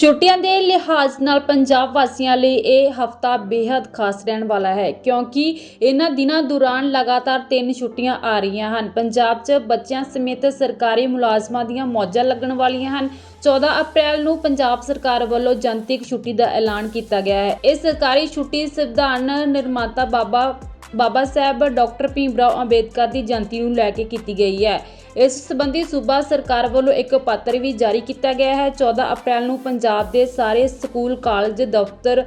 ਛੁੱਟੀਆਂ ਦੇ ਲਿਹਾਜ਼ ਨਾਲ ਪੰਜਾਬ ਵਾਸੀਆਂ ਲਈ ਇਹ ਹਫਤਾ ਬੇहद ਖਾਸ ਰਹਿਣ ਵਾਲਾ ਹੈ, ਕਿਉਂਕਿ ਇਹਨਾਂ ਦਿਨਾਂ ਦੌਰਾਨ ਲਗਾਤਾਰ ਤਿੰਨ ਛੁੱਟੀਆਂ ਆ ਰਹੀਆਂ ਹਨ। ਪੰਜਾਬ 'ਚ ਬੱਚਿਆਂ ਸਮੇਤ ਸਰਕਾਰੀ ਮੁਲਾਜ਼ਮਾਂ ਦੀਆਂ ਮੌਜਾਂ ਲੱਗਣ ਵਾਲੀਆਂ ਹਨ। 14 ਅਪ੍ਰੈਲ ਨੂੰ ਪੰਜਾਬ ਸਰਕਾਰ ਵੱਲੋਂ ਜਨਤਕ ਛੁੱਟੀ ਦਾ ਐਲਾਨ ਕੀਤਾ ਗਿਆ ਹੈ। ਇਹ ਸਰਕਾਰੀ ਛੁੱਟੀ ਸੰਵਿਧਾਨ ਨਿਰਮਾਤਾ ਬਾਬਾ ਬਾਬਾ ਸਾਹਿਬ ਡਾਕਟਰ ਭੀਮਰਾਓ ਅੰਬੇਦਕਰ ਦੀ ਜਯੰਤੀ ਨੂੰ ਲੈ ਕੇ ਕੀਤੀ ਗਈ ਹੈ। ਇਸ ਸੰਬੰਧੀ ਸੂਬਾ ਸਰਕਾਰ ਵੱਲੋਂ ਇੱਕ ਪੱਤਰ ਵੀ ਜਾਰੀ ਕੀਤਾ ਗਿਆ ਹੈ। 14 ਅਪ੍ਰੈਲ ਨੂੰ ਪੰਜਾਬ ਦੇ ਸਾਰੇ ਸਕੂਲ, ਕਾਲਜ, ਦਫ਼ਤਰ,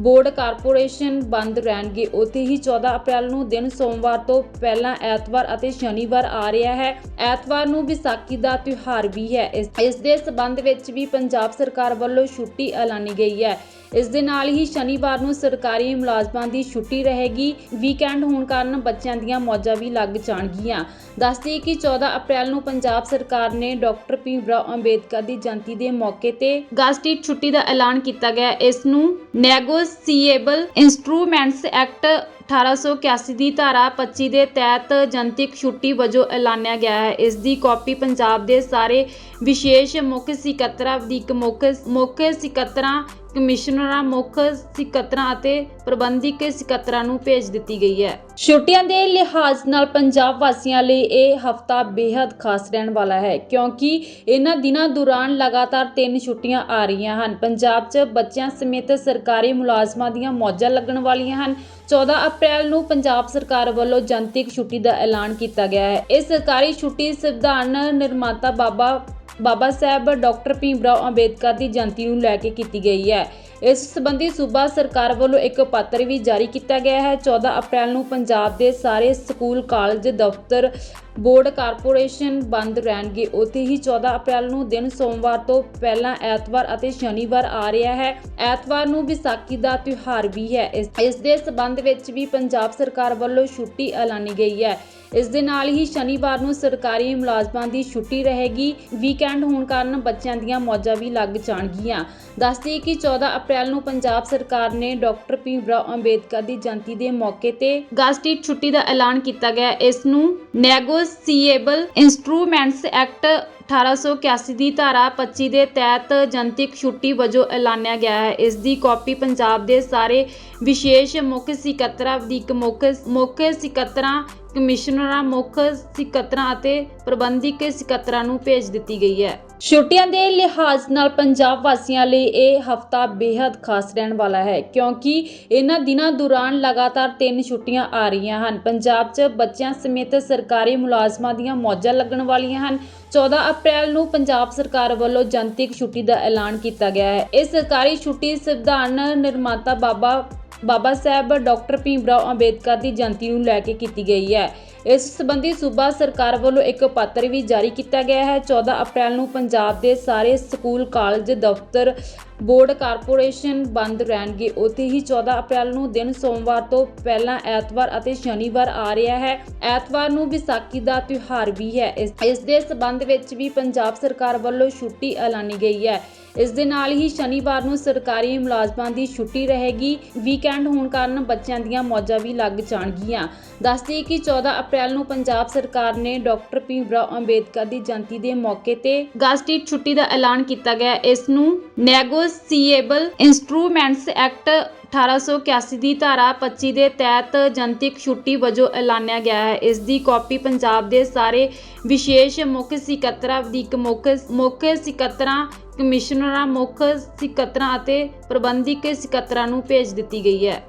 ਬੋਰਡ, ਕਾਰਪੋਰੇਸ਼ਨ ਬੰਦ ਰਹਿਣਗੇ। ਉੱਥੇ ਹੀ 14 ਅਪ੍ਰੈਲ ਨੂੰ ਦਿਨ ਸੋਮਵਾਰ ਤੋਂ ਪਹਿਲਾਂ ਐਤਵਾਰ ਅਤੇ ਸ਼ਨੀਵਾਰ ਆ ਰਿਹਾ ਹੈ। ਐਤਵਾਰ ਨੂੰ ਵਿਸਾਖੀ ਦਾ ਤਿਉਹਾਰ ਵੀ ਹੈ। ਇਸ ਦੇ ਸਬੰਧ ਵਿੱਚ ਵੀ ਪੰਜਾਬ ਸਰਕਾਰ ਵੱਲੋਂ ਛੁੱਟੀ ਐਲਾਨੀ ਗਈ ਹੈ। ਇਸ ਦੇ ਨਾਲ ਹੀ ਸ਼ਨੀਵਾਰ ਨੂੰ ਸਰਕਾਰੀ ਮੁਲਾਜ਼ਮਾਂ ਦੀ ਛੁੱਟੀ ਰਹੇਗੀ। ਵੀਕਐਂਡ ਹੋਣ ਕਾਰਨ ਬੱਚਿਆਂ ਦੀਆਂ ਮੌਜਾਂ ਵੀ ਲੱਗ ਜਾਣਗੀਆਂ। ਦੱਸਦੇ ਕਿ 14 ਅਪ੍ਰੈਲ ਨੂੰ ਪੰਜਾਬ ਸਰਕਾਰ ਨੇ ਡਾਕਟਰ ਭੀਮਰਾਓ ਅੰਬੇਦਕਰ ਦੀ ਜਯੰਤੀ ਦੇ ਮੌਕੇ ਤੇ ਗਸਟਿਡ ਛੁੱਟੀ ਦਾ ਐਲਾਨ ਕੀਤਾ ਗਿਆ। ਇਸ ਨੂੰ ਨੈਗੋਸੀਏਬਲ ਇਨਸਟਰੂਮੈਂਟਸ ਐਕਟ 1881 ਦੀ ਧਾਰਾ 25 ਦੇ ਤਹਿਤ ਜਨਤਕ ਛੁੱਟੀ ਵਜੋਂ ਐਲਾਨਿਆ ਗਿਆ ਹੈ। ਇਸ ਦੀ ਕਾਪੀ ਪੰਜਾਬ ਦੇ ਸਾਰੇ ਵਿਸ਼ੇਸ਼ ਮੁੱਖ ਸਕੱਤਰਾਂ ਦੀ ਮੁੱਖ ਮੁੱਖ ਸਕੱਤਰਾਂ ਕਮਿਸ਼ਨਰਾਂ ਮੁੱਖ ਸਕੱਤਰਾਂ ਅਤੇ ਪ੍ਰਬੰਧਕ ਸਕੱਤਰਾਂ ਨੂੰ ਭੇਜ ਦਿੱਤੀ ਗਈ ਹੈ। ਛੁੱਟੀਆਂ ਦੇ ਲਿਹਾਜ਼ ਨਾਲ ਪੰਜਾਬ ਵਾਸੀਆਂ ਲਈ ਇਹ ਹਫਤਾ ਬੇहद ਖਾਸ ਰਹਿਣ ਵਾਲਾ ਹੈ, ਕਿਉਂਕਿ ਇਹਨਾਂ ਦਿਨਾਂ ਦੌਰਾਨ ਲਗਾਤਾਰ ਤਿੰਨ ਛੁੱਟੀਆਂ ਆ ਰਹੀਆਂ ਹਨ। ਪੰਜਾਬ 'ਚ ਬੱਚਿਆਂ ਸਮੇਤ ਸਰਕਾਰੀ ਮੁਲਾਜ਼ਮਾਂ ਦੀਆਂ ਮੌਜਾਂ ਲੱਗਣ ਵਾਲੀਆਂ ਹਨ। 14 ਅਪ੍ਰੈਲ ਨੂੰ ਪੰਜਾਬ ਸਰਕਾਰ ਵੱਲੋਂ ਜਨਤਕ ਛੁੱਟੀ ਦਾ ਐਲਾਨ ਕੀਤਾ ਗਿਆ ਹੈ। ਇਹ ਸਰਕਾਰੀ ਛੁੱਟੀ ਸੰਵਿਧਾਨ ਨਿਰਮਾਤਾ ਬਾਬਾ ਬਾਬਾ ਸਾਹਿਬ ਡਾਕਟਰ ਭੀਮਰਾਓ ਅੰਬੇਦਕਰ ਦੀ ਜਯੰਤੀ ਨੂੰ ਲੈ ਕੇ ਕੀਤੀ ਗਈ ਹੈ। ਇਸ ਸੰਬੰਧੀ ਸੂਬਾ ਸਰਕਾਰ ਵੱਲੋਂ ਇੱਕ ਪੱਤਰ ਵੀ ਜਾਰੀ ਕੀਤਾ ਗਿਆ ਹੈ। 14 ਅਪ੍ਰੈਲ ਨੂੰ ਪੰਜਾਬ ਦੇ ਸਾਰੇ ਸਕੂਲ, ਕਾਲਜ, ਦਫ਼ਤਰ ਬੋਰਡ ਕਾਰਪੋਰੇਸ਼ਨ ਬੰਦ ਰਹਿਣਗੇ। ਉੱਥੇ ਹੀ 14 ਅਪ੍ਰੈਲ ਨੂੰ ਦਿਨ ਸੋਮਵਾਰ ਤੋਂ ਪਹਿਲਾਂ ਐਤਵਾਰ ਅਤੇ ਸ਼ਨੀਵਾਰ ਆ ਰਿਹਾ ਹੈ। ਐਤਵਾਰ ਨੂੰ ਵਿਸਾਖੀ ਦਾ ਤਿਉਹਾਰ ਵੀ ਹੈ। ਇਸ ਦੇ ਸਬੰਧ ਵਿੱਚ ਵੀ ਪੰਜਾਬ ਸਰਕਾਰ ਵੱਲੋਂ ਛੁੱਟੀ ਐਲਾਨੀ ਗਈ ਹੈ। ਇਸ ਦੇ ਨਾਲ ਹੀ ਸ਼ਨੀਵਾਰ ਨੂੰ ਸਰਕਾਰੀ ਮੁਲਾਜ਼ਮਾਂ ਦੀ ਛੁੱਟੀ ਰਹੇਗੀ। ਵੀਕਐਂਡ ਹੋਣ ਕਾਰਨ ਬੱਚਿਆਂ ਦੀਆਂ ਮੌਜਾਂ ਵੀ ਲੱਗ ਜਾਣਗੀਆਂ। ਦੱਸਦੇ ਕਿ 14 ਅਪ੍ਰੈਲ ਨੂੰ ਪੰਜਾਬ ਸਰਕਾਰ ਨੇ ਡਾਕਟਰ ਭੀਮ ਰਾਓ ਅੰਬੇਦਕਰ ਦੀ ਜਯੰਤੀ ਦੇ ਮੌਕੇ ਤੇ ਗਸਟਿਡ ਛੁੱਟੀ ਦਾ ਐਲਾਨ ਕੀਤਾ ਗਿਆ। ਇਸ ਨੂੰ ਨੈਗੋਸੀਏਬਲ ਇਨਸਟਰੂਮੈਂਟਸ ਐਕਟ 1881 ਦੀ ਧਾਰਾ 25 ਦੇ ਤਹਿਤ ਜਨਤਕ ਛੁੱਟੀ ਵਜੋਂ ਐਲਾਨਿਆ ਗਿਆ ਹੈ। ਇਸ ਦੀ ਕਾਪੀ ਪੰਜਾਬ ਦੇ ਸਾਰੇ ਵਿਸ਼ੇਸ਼ ਮੁੱਖ ਸਕੱਤਰਾਂ ਦੀ ਮੁੱਖ ਮੁੱਖ ਸਕੱਤਰਾਂ, ਕਮਿਸ਼ਨਰਾਂ, ਮੁੱਖ ਸਕੱਤਰਾਂ ਅਤੇ ਪ੍ਰਬੰਧਕ ਸਕੱਤਰਾਂ ਨੂੰ ਭੇਜ ਦਿੱਤੀ ਗਈ ਹੈ। ਛੁੱਟੀਆਂ ਦੇ ਲਿਹਾਜ਼ ਨਾਲ ਪੰਜਾਬ ਵਾਸੀਆਂ ਲਈ ਇਹ ਹਫਤਾ ਬੇहद ਖਾਸ ਰਹਿਣ ਵਾਲਾ ਹੈ, ਕਿਉਂਕਿ ਇਹਨਾਂ ਦਿਨਾਂ ਦੌਰਾਨ ਲਗਾਤਾਰ ਤਿੰਨ ਛੁੱਟੀਆਂ ਆ ਰਹੀਆਂ ਹਨ। ਪੰਜਾਬ 'ਚ ਬੱਚਿਆਂ ਸਮੇਤ ਸਰਕਾਰੀ ਮੁਲਾਜ਼ਮਾਂ ਦੀਆਂ ਮੌਜਾਂ ਲੱਗਣ ਵਾਲੀਆਂ ਹਨ। 14 ਅਪ੍ਰੈਲ ਨੂੰ ਪੰਜਾਬ ਸਰਕਾਰ ਵੱਲੋਂ ਜਨਤਕ ਛੁੱਟੀ ਦਾ ਐਲਾਨ ਕੀਤਾ ਗਿਆ ਹੈ। ਇਹ ਸਰਕਾਰੀ ਛੁੱਟੀ ਸੰਵਿਧਾਨ ਨਿਰਮਾਤਾ ਬਾਬਾ ਬਾਬਾ ਸਾਹਿਬ, ਡਾਕਟਰ ਭੀਮ ਰਾਓ ਅੰਬੇਦਕਰ ਦੀ ਜਯੰਤੀ ਨੂੰ ਲੈ ਕੇ ਕੀਤੀ ਗਈ ਹੈ। ਇਸ ਸੰਬੰਧੀ ਸੂਬਾ ਸਰਕਾਰ ਵੱਲੋਂ ਇੱਕ ਪੱਤਰ ਵੀ ਜਾਰੀ ਕੀਤਾ ਗਿਆ ਹੈ। 14 ਅਪ੍ਰੈਲ ਨੂੰ ਪੰਜਾਬ ਦੇ ਸਾਰੇ ਸਕੂਲ, ਕਾਲਜ, ਦਫ਼ਤਰ, ਬੋਰਡ, ਕਾਰਪੋਰੇਸ਼ਨ ਬੰਦ ਰਹਿਣਗੇ। ਉੱਥੇ ਹੀ 14 ਅਪ੍ਰੈਲ ਨੂੰ ਦਿਨ ਸੋਮਵਾਰ ਤੋਂ ਪਹਿਲਾਂ ਐਤਵਾਰ ਅਤੇ ਸ਼ਨੀਵਾਰ ਆ ਰਿਹਾ ਹੈ। ਐਤਵਾਰ ਨੂੰ ਵਿਸਾਖੀ ਦਾ ਤਿਉਹਾਰ ਵੀ ਹੈ। ਇਸ ਇਸ ਦੇ ਸਬੰਧ ਵਿੱਚ ਵੀ ਪੰਜਾਬ ਸਰਕਾਰ ਵੱਲੋਂ ਛੁੱਟੀ ਐਲਾਨੀ ਗਈ ਹੈ। ਇਸ ਦੇ ਨਾਲ ਹੀ ਸ਼ਨੀਵਾਰ ਨੂੰ ਸਰਕਾਰੀ ਮੁਲਾਜ਼ਮਾਂ ਦੀ ਛੁੱਟੀ ਰਹੇਗੀ। ਵੀਕਐਂਡ ਹੋਣ ਕਾਰਨ ਬੱਚਿਆਂ ਦੀਆਂ ਮੌਜਾਂ ਵੀ ਲੱਗ ਜਾਣਗੀਆਂ। ਦੱਸਦੇ ਕਿ 14 ਅਪ੍ਰੈਲ ਅਪ੍ਰੈਲ ਨੂੰ ਪੰਜਾਬ ਸਰਕਾਰ ਨੇ ਡਾਕਟਰ ਭੀਮ ਰਾਓ ਅੰਬੇਦਕਰ ਦੀ ਜਯੰਤੀ ਦੇ ਮੌਕੇ ਤੇ ਗਸਟਿਡ ਛੁੱਟੀ ਦਾ ਐਲਾਨ ਕੀਤਾ ਗਿਆ। ਇਸ ਨੂੰ ਨੈਗੋਸੀਏਬਲ ਇਨਸਟਰੂਮੈਂਟਸ ਐਕਟ 1881 ਦੀ ਧਾਰਾ 25 ਦੇ ਤਹਿਤ ਜਨਤਕ ਛੁੱਟੀ ਵਜੋਂ ਐਲਾਨਿਆ ਗਿਆ ਹੈ। ਇਸ ਦੀ ਕਾਪੀ ਪੰਜਾਬ ਦੇ ਸਾਰੇ ਵਿਸ਼ੇਸ਼ ਮੁੱਖ ਸਕੱਤਰਾਂ ਦੀ ਮੁੱਖ ਮੁੱਖ ਸਕੱਤਰਾਂ, ਕਮਿਸ਼ਨਰਾਂ, ਮੁੱਖ ਸਕੱਤਰਾਂ ਅਤੇ ਪ੍ਰਬੰਧਕ ਸਕੱਤਰਾਂ ਨੂੰ ਭੇਜ ਦਿੱਤੀ ਗਈ ਹੈ।